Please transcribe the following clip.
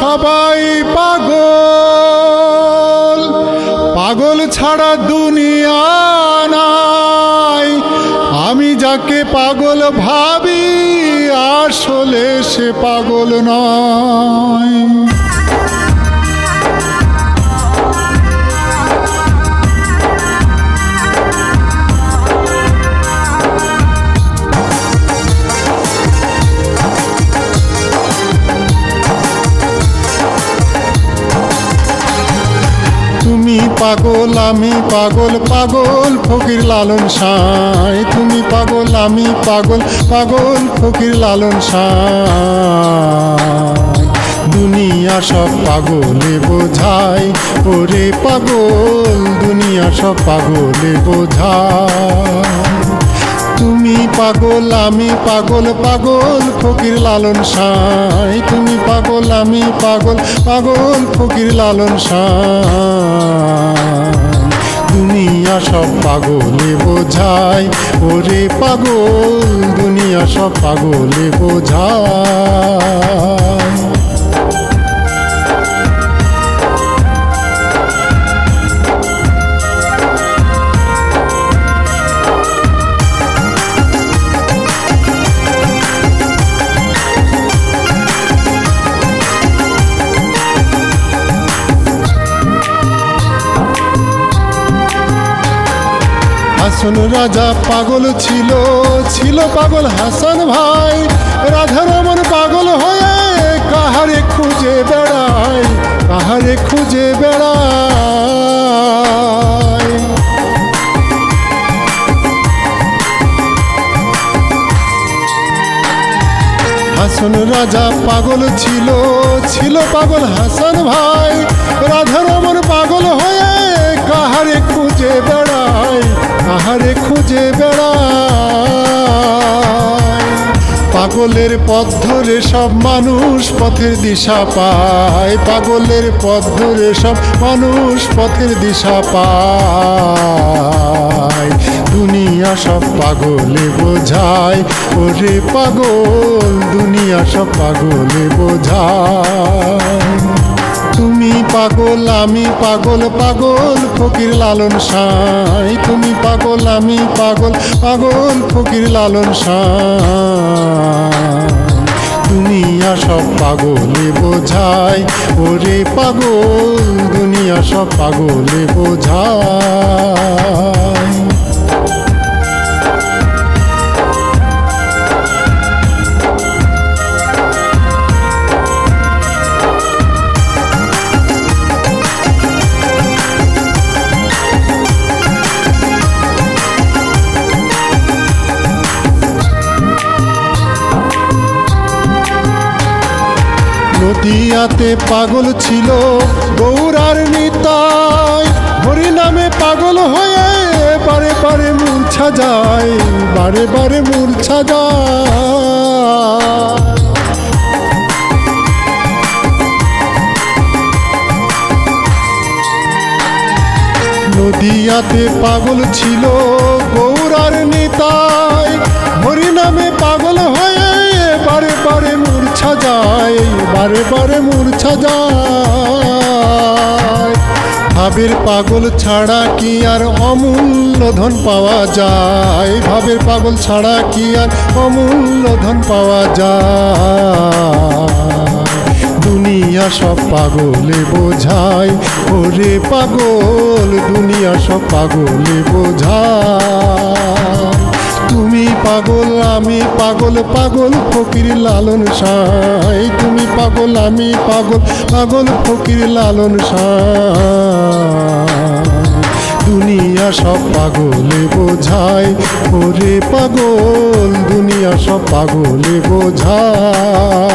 সবাই পাগল। পাগল ছাড়া দুনিয়া নাই। আমি যাকে পাগল ভাবি আসলে সে পাগল নয়। পাগল, আমি পাগল পাগল, ফকির লালন সাই। তুমি পাগল, আমি পাগল পাগল, ফকির লালন সাই। দুনিয়া সব পাগলে বোঝায়, ওরে পাগল, দুনিয়া সব পাগলে বোঝায়। তুমি পাগল, আমি পাগল পাগল ফকির লালন সাই তুমি পাগল, আমি পাগল পাগল ফকির লালন সাই দুনিয়া সব পাগলে বোঝায়, ওরে পাগল। দুনিয়া সব পাগলে বোঝায়। হাসন রাজা পাগল ছিল ছিল পাগল হাসান ভাই। রাধা রমন পাগল হয়ে কাহারে খুঁজে বেড়ায়, কাহারে খুঁজে বেড়ায়। হাসন রাজা পাগল ছিল ছিল পাগল হাসান ভাই। রাধা রমন পাগল হয়ে কাহারে খুঁজে বেড়ায় কাহারে খুঁজে বেড়ায়। পাগলের পথ ধরে সব মানুষ পথের দিশা পায়। পাগলের পথ ধরে সব মানুষ পথের দিশা পায়। দুনিয়া সব পাগলে বোঝায়। ওরে পাগল, দুনিয়া সব পাগলে বোঝায়। তুমি পাগল, আমি পাগল পাগল ফকির লালন সাই। তুমি পাগল, আমি পাগল পাগল ফকির লালন সাই। দুনিয়া সব পাগলে বোঝায়, ওরে পাগল। দুনিয়া সব পাগলে বোঝায়। নদিয়াতে পাগল ছিল গৌরার নিতাই। হরি নামে পাগল হয়ে বারে বারে মূর্ছা যায়, বারে বারে মূর্ছা যায়। নদিয়াতে পাগল ছিল গৌরার নিতাই। হরি নামে পাগল বারে বারে মূর্ছা যায়। ভাবের পাগল ছাড়া কি আর অমূল্য ধন পাওয়া যায়? ভাবের পাগল ছাড়া কি আর অমূল্য ধন পাওয়া যায়? দুনিয়া সব পাগলে বোঝায়। ওরে পাগল, দুনিয়া সব পাগলে বোঝায়। তুমি পাগল, আমি পাগল পাগল ফকির লালন সাই তুমি পাগল, আমি পাগল পাগল ফকির লালন সাই দুনিয়া সব পাগলে বোঝায়, ওরে পাগল, দুনিয়া সব পাগলে বোঝায়।